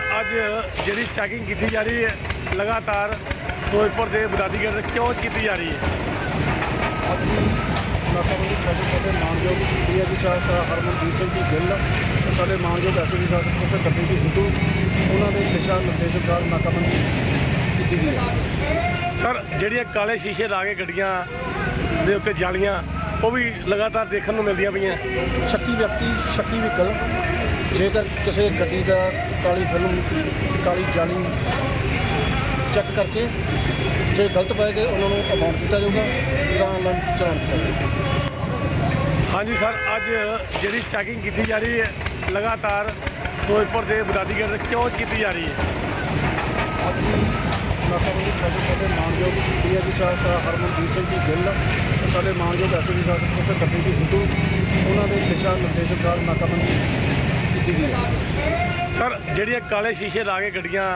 ਹਾਂਜੀ ਅੱਜ ਜਿਹੜੀ ਚੈਕਿੰਗ ਕੀਤੀ ਜਾ ਰਹੀ ਹੈ, ਲਗਾਤਾਰ ਫਿਰੋਜ਼ਪੁਰ ਦੇ ਬਦਾਦੀਗੜ ਕਿਉਂ ਕੀਤੀ ਜਾ ਰਹੀ ਹੈ ਅੱਜ ਨਾਕਾਬੰਦੀ ਸਾਡੇ ਸਾਡੇ ਮਾਨਯੋਗ ਡੀਆਈਜੀ ਸਾਹਿਬ ਹਰਮਨਦੀਪ ਸਿੰਘ ਜੀ ਗਿੱਲ ਤੇ ਸਾਡੇ ਮਾਨਯੋਗ ਐਸਪੀ ਸਾਹਿਬ ਪ੍ਰੋਫੈਸਰ ਗੱਡੀ ਜੀ ਸਿੱਧੂ ਉਹਨਾਂ ਦੇ ਦਿਸ਼ਾ ਨਿਰਦੇਸ਼ ਨਾਕਾਬੰਦੀ ਕੀਤੀ ਗਈ ਹੈ? ਸਰ, ਜਿਹੜੀਆਂ ਕਾਲੇ ਸ਼ੀਸ਼ੇ ਲਾ ਕੇ ਗੱਡੀਆਂ ਦੇ ਉੱਤੇ ਜਾਲੀਆਂ ਉਹ ਵੀ ਲਗਾਤਾਰ ਦੇਖਣ ਨੂੰ ਮਿਲਦੀਆਂ ਪਈਆਂ। ਸ਼ੱਕੀ ਵਿਅਕਤੀ ਸ਼ੱਕੀ ਵਹੀਕਲ। ਜੇਕਰ ਕਿਸੇ ਗੱਡੀ ਦਾ ਕਾਲੀ ਫਿਲਮ ਕਾਲੀ ਜਾਲੀ ਚੈੱਕ ਕਰਕੇ ਜੇ ਗਲਤ ਪਾਏ ਗਏ ਉਹਨਾਂ ਨੂੰ ਅਮਾਉਂਟ ਦਿੱਤਾ ਜਾਊਗਾ। ਜਾਂ ਲੰਚ ਚਲਾਨ ਕੀਤਾ ਜਾਊਗਾ ਹਾਂਜੀ ਸਰ ਅੱਜ ਜਿਹੜੀ ਚੈਕਿੰਗ ਕੀਤੀ ਜਾ ਰਹੀ ਹੈ ਲਗਾਤਾਰ ਫਿਰੋਜ਼ਪੁਰ ਦੇ ਬਦਾਦੀਗੜ ਕਿਉਂ ਕੀਤੀ ਜਾ ਰਹੀ ਹੈ? ਅੱਜ ਨਾਕਾਬੰਦੀ ਸਾਡੇ ਸਾਡੇ ਮਾਨਯੋਗ ਡੀਆਈਜੀ ਸਾਹਿਬ ਹਰਮਨਦੀਪ ਸਿੰਘ ਜੀ ਗਿੱਲ ਸਾਡੇ ਮਾਨਯੋਗ ਐਸਪੀ ਸਾਹਿਬ ਪ੍ਰੋਫੈਸਰ ਜੀ ਸਿੱਧੂ ਉਹਨਾਂ ਦੇ ਦਿਸ਼ਾ ਨਿਰਦੇਸ਼ ਅਨੁਸਾਰ ਨਾਕਾਬੰਦੀ ਕੀਤੀ ਗਈ ਹੈ। ਸਰ ਜਿਹੜੀਆਂ ਕਾਲੇ ਸ਼ੀਸ਼ੇ ਲਾ ਕੇ ਗੱਡੀਆਂ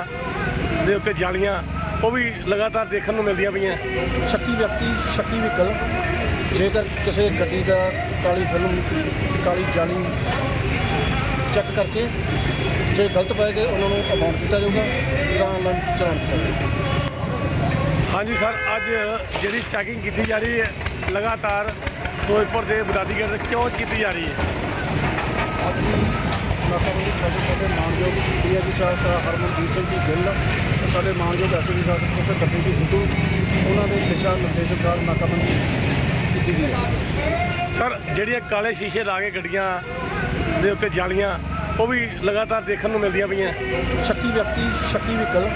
ਦੇ ਉੱਤੇ ਜਾਲੀਆਂ ਉਹ ਵੀ ਲਗਾਤਾਰ ਦੇਖਣ ਨੂੰ ਮਿਲਦੀਆਂ ਪਈਆਂ। ਸ਼ੱਕੀ ਵਿਅਕਤੀ ਸ਼ੱਕੀ ਵਹੀਕਲ ਜੇਕਰ ਕਿਸੇ ਗੱਡੀ ਦਾ ਕਾਲੀ ਫਿਲਮ ਕਾਲੀ ਜਾਲੀ ਚੈੱਕ ਕਰਕੇ ਜੇ ਗਲਤ ਪਾਏ ਗਏ ਉਹਨਾਂ ਨੂੰ ਅਮਾਉਂਟ ਦਿੱਤਾ ਜਾਊਗਾ ਜਾਂ ਲੰਚ ਚਲਾਨ ਕੀਤਾ ਜਾਊਗਾ। ਹਾਂਜੀ ਸਰ ਅੱਜ ਜਿਹੜੀ ਚੈਕਿੰਗ ਕੀਤੀ ਜਾ ਰਹੀ ਹੈ ਲਗਾਤਾਰ ਫਿਰੋਜ਼ਪੁਰ ਦੇ ਬਦਾਦੀਗੜ ਕਿਉਂ ਕੀਤੀ ਜਾ ਰਹੀ ਹੈ ਅੱਜ ਨਾਕਾਬੰਦੀ ਸਾਡੇ ਸਾਡੇ ਮਾਨਯੋਗ ਡੀਆਈਜੀ ਸਾਹਿਬ ਹਰਮਨਦੀਪ ਸਿੰਘ ਜੀ ਗਿੱਲ ਸਾਡੇ ਮਾਨਯੋਗ ਐਸਪੀ ਸਾਹਿਬ ਪ੍ਰੋਫੈਸਰ ਗੱਡੀ ਜੀ ਸਿੱਧੂ ਉਹਨਾਂ ਦੇ ਦਿਸ਼ਾ ਨਿਰਦੇਸ਼ ਅਨੁਸਾਰ ਨਾਕਾਬੰਦੀ ਕੀਤੀ ਗਈ ਹੈ। ਸਰ, ਜਿਹੜੀਆਂ ਕਾਲੇ ਸ਼ੀਸ਼ੇ ਲਾ ਕੇ ਗੱਡੀਆਂ ਦੇ ਉੱਤੇ ਜਾਲੀਆਂ, ਉਹ ਵੀ ਲਗਾਤਾਰ ਦੇਖਣ ਨੂੰ ਮਿਲਦੀਆਂ ਪਈਆਂ। ਸ਼ੱਕੀ ਵਿਅਕਤੀ, ਸ਼ੱਕੀ ਵਹੀਕਲ।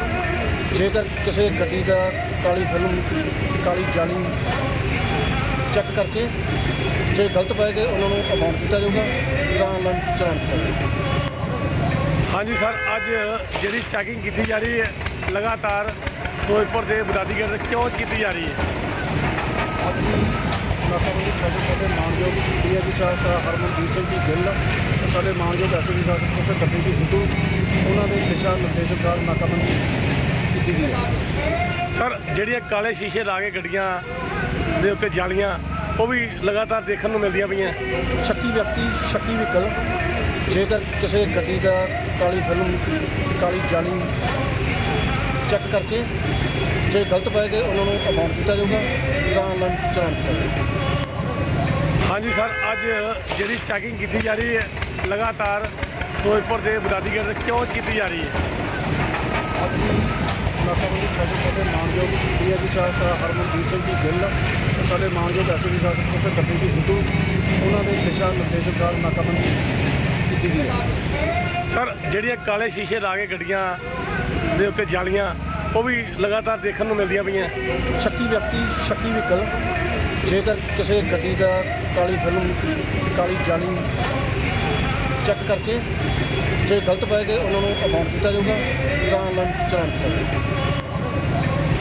ਜੇਕਰ ਕਿਸੇ ਗੱਡੀ ਦਾ ਕਾਲੀ ਫਿਲਮ, ਕਾਲੀ ਜਾਲੀ ਚੈੱਕ ਕਰਕੇ ਜੇ ਗਲਤ ਪਾਏ ਗਏ ਉਹਨਾਂ ਨੂੰ ਅਮਾਉਂਟ ਦਿੱਤਾ ਜਾਊਗਾ ਜਾਂ ਲੰਚ ਚਲਾਨ ਕੀਤਾ ਜਾਊਗਾ। ਹਾਂਜੀ ਸਰ ਅੱਜ ਜਿਹੜੀ ਚੈਕਿੰਗ ਕੀਤੀ ਜਾ ਰਹੀ ਹੈ ਲਗਾਤਾਰ ਫਿਰੋਜ਼ਪੁਰ ਦੇ ਬਦਾਦੀਗੜ ਕਿਉਂ ਕੀਤੀ ਜਾ ਰਹੀ ਹੈ? ਅੱਜ ਨਾਕਾਬੰਦੀ ਸਾਡੇ ਸਾਡੇ ਮਾਨਯੋਗ ਡੀਆਈਜੀ ਸਾਹਿਬ ਹਰਮਨਦੀਪ ਸਿੰਘ ਜੀ ਗਿੱਲ ਸਾਡੇ ਮਾਨਯੋਗ ਐਸਪੀ ਸਾਹਿਬ ਪ੍ਰੋਫੈਸਰ ਗੱਡੀ ਜੀ ਸਿੱਧੂ ਉਹਨਾਂ ਦੇ ਦਿਸ਼ਾ ਨਿਰਦੇਸ਼ ਅਨੁਸਾਰ ਨਾਕਾਬੰਦੀ ਕੀਤੀ ਗਈ ਹੈ। ਸਰ ਜਿਹੜੀਆਂ ਕਾਲੇ ਸ਼ੀਸ਼ੇ ਲਾ ਕੇ ਗੱਡੀਆਂ ਦੇ ਉੱਤੇ ਜਾਲੀਆਂ ਉਹ ਵੀ ਲਗਾਤਾਰ ਦੇਖਣ ਨੂੰ ਮਿਲਦੀਆਂ ਪਈਆਂ। ਸ਼ੱਕੀ ਵਿਅਕਤੀ ਸ਼ੱਕੀ ਵਹੀਕਲ ਜੇਕਰ ਕਿਸੇ ਗੱਡੀ ਦਾ ਕਾਲੀ ਫਿਲਮ ਕਾਲੀ ਜਾਲੀ ਚੈੱਕ ਕਰਕੇ ਜੇ ਗਲਤ ਪਾਏ ਗਏ ਉਹਨਾਂ ਨੂੰ ਅਮਾਉਂਟ ਦਿੱਤਾ ਜਾਊਗਾ। ਜਾਂ ਲੰਚ ਚਲਾਨ ਕੀਤਾ ਜਾਊਗਾ ਹਾਂਜੀ ਸਰ ਅੱਜ ਜਿਹੜੀ ਚੈਕਿੰਗ ਕੀਤੀ ਜਾ ਰਹੀ ਹੈ ਲਗਾਤਾਰ ਫਿਰੋਜ਼ਪੁਰ ਦੇ ਬਦਾਦੀਗੜ ਕਿਉਂ ਕੀਤੀ ਜਾ ਰਹੀ ਹੈ? ਅੱਜ ਨਾਕਾਬੰਦੀ ਸਾਡੇ ਸਾਡੇ ਮਾਨਯੋਗ ਡੀਆਈਜੀ ਸਾਹਿਬ ਹਰਮਨਦੀਪ ਸਿੰਘ ਜੀ ਗਿੱਲ ਸਾਡੇ ਮਾਨਯੋਗ ਐਸਪੀ ਸਾਹਿਬ ਪ੍ਰੋਫੈਸਰ ਜੀ ਸਿੱਧੂ ਉਹਨਾਂ ਦੇ ਦਿਸ਼ਾ ਨਿਰਦੇਸ਼ ਅਨੁਸਾਰ ਨਾਕਾਬੰਦੀ ਕੀਤੀ ਗਈ ਹੈ। ਸਰ ਜਿਹੜੀਆਂ ਕਾਲੇ ਸ਼ੀਸ਼ੇ ਲਾ ਕੇ ਗੱਡੀਆਂ ਦੇ ਉੱਤੇ ਜਾਲੀਆਂ ਉਹ ਵੀ ਲਗਾਤਾਰ ਦੇਖਣ ਨੂੰ ਮਿਲਦੀਆਂ ਪਈਆਂ। ਸ਼ੱਕੀ ਵਿਅਕਤੀ ਸ਼ੱਕੀ ਵਹੀਕਲ ਜੇਕਰ ਕਿਸੇ ਗੱਡੀ ਦਾ ਕਾਲੀ ਫਿਲਮ ਕਾਲੀ ਜਾਲੀ ਚੈੱਕ ਕਰਕੇ ਜੇ ਗਲਤ ਪਾਏ ਗਏ ਉਹਨਾਂ ਨੂੰ ਅਮਾਉਂਟ ਦਿੱਤਾ ਜਾਊਗਾ ਜਾਂ ਲੰਚ ਚਲਾਨ ਕੀਤਾ ਜਾਊਗਾ।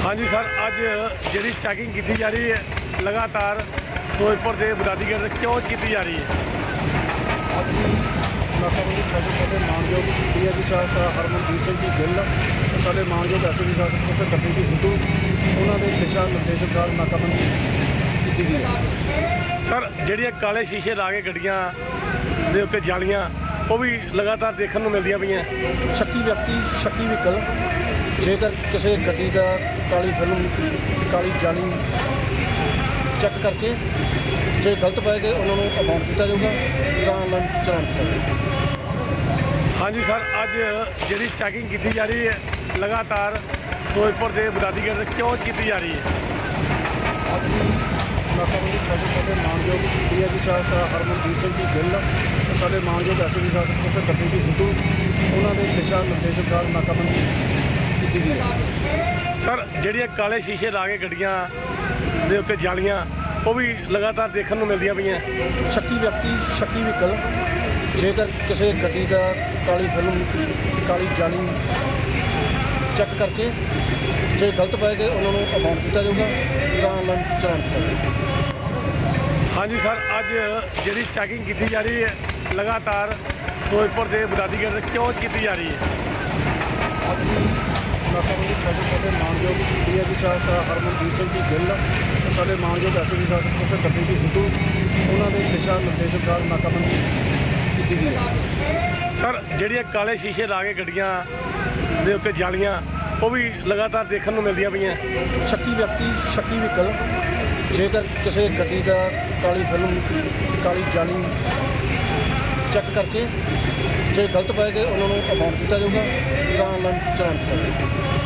ਹਾਂਜੀ ਸਰ ਅੱਜ ਜਿਹੜੀ ਚੈਕਿੰਗ ਕੀਤੀ ਜਾ ਰਹੀ ਹੈ ਲਗਾਤਾਰ ਫਿਰੋਜ਼ਪੁਰ ਦੇ ਬਦਾਦੀਗੜ ਕਿਉਂ ਕੀਤੀ ਜਾ ਰਹੀ ਹੈ ਅੱਜ ਸਾਡੇ ਸਾਡੇ ਮਾਨਯੋਗ ਡੀਆਈਜੀ ਸਾਹਿਬ ਹਰਮਨਦੀਪ ਸਿੰਘ ਜੀ ਗਿੱਲ ਸਾਡੇ ਮਾਨਯੋਗ ਐਸਪੀ ਸਾਹਿਬ ਪ੍ਰੋਫੈਸਰ ਗੱਡੀ ਜੀ ਸਿੱਧੂ ਉਹਨਾਂ ਦੇ ਦਿਸ਼ਾ ਨਿਰਦੇਸ਼ ਨਾਕਾਬੰਦੀ ਕੀਤੀ ਗਈ ਹੈ। ਸਰ, ਜਿਹੜੀਆਂ ਕਾਲੇ ਸ਼ੀਸ਼ੇ ਲਾ ਕੇ ਗੱਡੀਆਂ ਦੇ ਉੱਤੇ ਜਾਲੀਆਂ, ਉਹ ਵੀ ਲਗਾਤਾਰ ਦੇਖਣ ਨੂੰ ਮਿਲਦੀਆਂ ਪਈਆਂ। ਸ਼ੱਕੀ ਵਿਅਕਤੀ ਸ਼ੱਕੀ ਵਹੀਕਲ ਜੇਕਰ ਕਿਸੇ ਗੱਡੀ ਦਾ ਕਾਲੀ ਫਿਲਮ ਕਾਲੀ ਜਾਲੀ ਚੈੱਕ ਕਰਕੇ ਜੇ ਗਲਤ ਪਾਏ ਗਏ ਉਹਨਾਂ ਨੂੰ ਅਮਾਉਂਟ ਦਿੱਤਾ ਜਾਊਗਾ ਜਾਂ ਲੰਚ ਚਲਾਨ ਕੀਤਾ ਜਾਊਗਾ। ਹਾਂਜੀ ਸਰ ਅੱਜ ਜਿਹੜੀ ਚੈਕਿੰਗ ਕੀਤੀ ਜਾ ਰਹੀ ਹੈ ਲਗਾਤਾਰ ਫਿਰੋਜ਼ਪੁਰ ਦੇ ਬਦਾਦੀਗੜ ਕਿਉਂ ਕੀਤੀ ਜਾ ਰਹੀ ਹੈ? ਅੱਜ ਨਾਕਾਬੰਦੀ ਸਾਡੇ ਸਾਡੇ ਮਾਨਯੋਗ ਡੀਆਈਜੀ ਸਾਹਿਬ ਹਰਮਨਦੀਪ ਸਿੰਘ ਜੀ ਗਿੱਲ ਸਾਡੇ ਮਾਨਯੋਗ ਐਸਪੀ ਸਾਹਿਬ ਪ੍ਰੋਫੈਸਰ ਗੱਡੀ ਜੀ ਸਿੱਧੂ ਉਹਨਾਂ ਦੇ ਦਿਸ਼ਾ ਨਿਰਦੇਸ਼ ਅਨੁਸਾਰ ਨਾਕਾਬੰਦੀ ਕੀਤੀ ਗਈ ਹੈ। ਸਰ ਜਿਹੜੀਆਂ ਕਾਲੇ ਸ਼ੀਸ਼ੇ ਲਾ ਕੇ ਗੱਡੀਆਂ ਦੇ ਉੱਤੇ ਜਾਲੀਆਂ ਉਹ ਵੀ ਲਗਾਤਾਰ ਦੇਖਣ ਨੂੰ ਮਿਲਦੀਆਂ ਪਈਆਂ। ਸ਼ੱਕੀ ਵਿਅਕਤੀ ਸ਼ੱਕੀ ਵਹੀਕਲ ਜੇਕਰ ਕਿਸੇ ਗੱਡੀ ਦਾ ਕਾਲੀ ਫਿਲਮ ਕਾਲੀ ਜਾਲੀ ਚੈੱਕ ਕਰਕੇ ਜੇ ਗਲਤ ਪਾਏ ਗਏ ਉਹਨਾਂ ਨੂੰ ਅਮਾਉਂਟ ਦਿੱਤਾ ਜਾਊਗਾ। ਜਾਂ ਲੰਚ ਚਲਾਨ ਕੀਤਾ ਜਾਊਗਾ ਹਾਂਜੀ ਸਰ ਅੱਜ ਜਿਹੜੀ ਚੈਕਿੰਗ ਕੀਤੀ ਜਾ ਰਹੀ ਹੈ ਲਗਾਤਾਰ ਫਿਰੋਜ਼ਪੁਰ ਦੇ ਬਦਾਦੀਗੜ ਕਿਉਂ ਕੀਤੀ ਜਾ ਰਹੀ ਹੈ। ਅੱਜ ਨਾਕਾਬੰਦੀ ਸਾਡੇ ਸਾਡੇ ਮਾਨਯੋਗ ਡੀਆਈਜੀ ਸਾਹਿਬ ਹਰਮਨਦੀਪ ਸਿੰਘ ਜੀ ਗਿੱਲ ਸਾਡੇ ਮਾਨਯੋਗ ਐਸਪੀ ਸਾਹਿਬ ਪ੍ਰੋਫੈਸਰ ਗੱਡੀ ਜੀ ਉਹਨਾਂ ਦੇ ਦਿਸ਼ਾ ਨਿਰਦੇਸ਼ ਅਨੁਸਾਰ ਨਾਕਾਬੰਦੀ ਕੀਤੀ ਗਈ ਹੈ। ਸਰ ਜਿਹੜੀਆਂ ਕਾਲੇ ਸ਼ੀਸ਼ੇ ਲਾ ਕੇ ਗੱਡੀਆਂ ਦੇ ਉੱਤੇ ਜਾਲੀਆਂ ਉਹ ਵੀ ਲਗਾਤਾਰ ਦੇਖਣ ਨੂੰ ਮਿਲਦੀਆਂ ਪਈਆਂ? ਸ਼ੱਕੀ ਵਿਅਕਤੀ ਸ਼ੱਕੀ ਵਹੀਕਲ ਜੇਕਰ ਕਿਸੇ ਗੱਡੀ ਦਾ ਕਾਲੀ ਫਿਲਮ ਕਾਲੀ ਜਾਲੀ ਚੈੱਕ ਕਰਕੇ ਜੇ ਗਲਤ ਪਾਏ ਗਏ, ਉਹਨਾਂ ਨੂੰ ਅਬਾਉਂਡ ਕੀਤਾ ਜਾਊਗਾ, ਜਾਂ ਉਹਨਾਂ ਨੂੰ ਚਲਾਨ ਕੀਤਾ ਜਾਊਗਾ।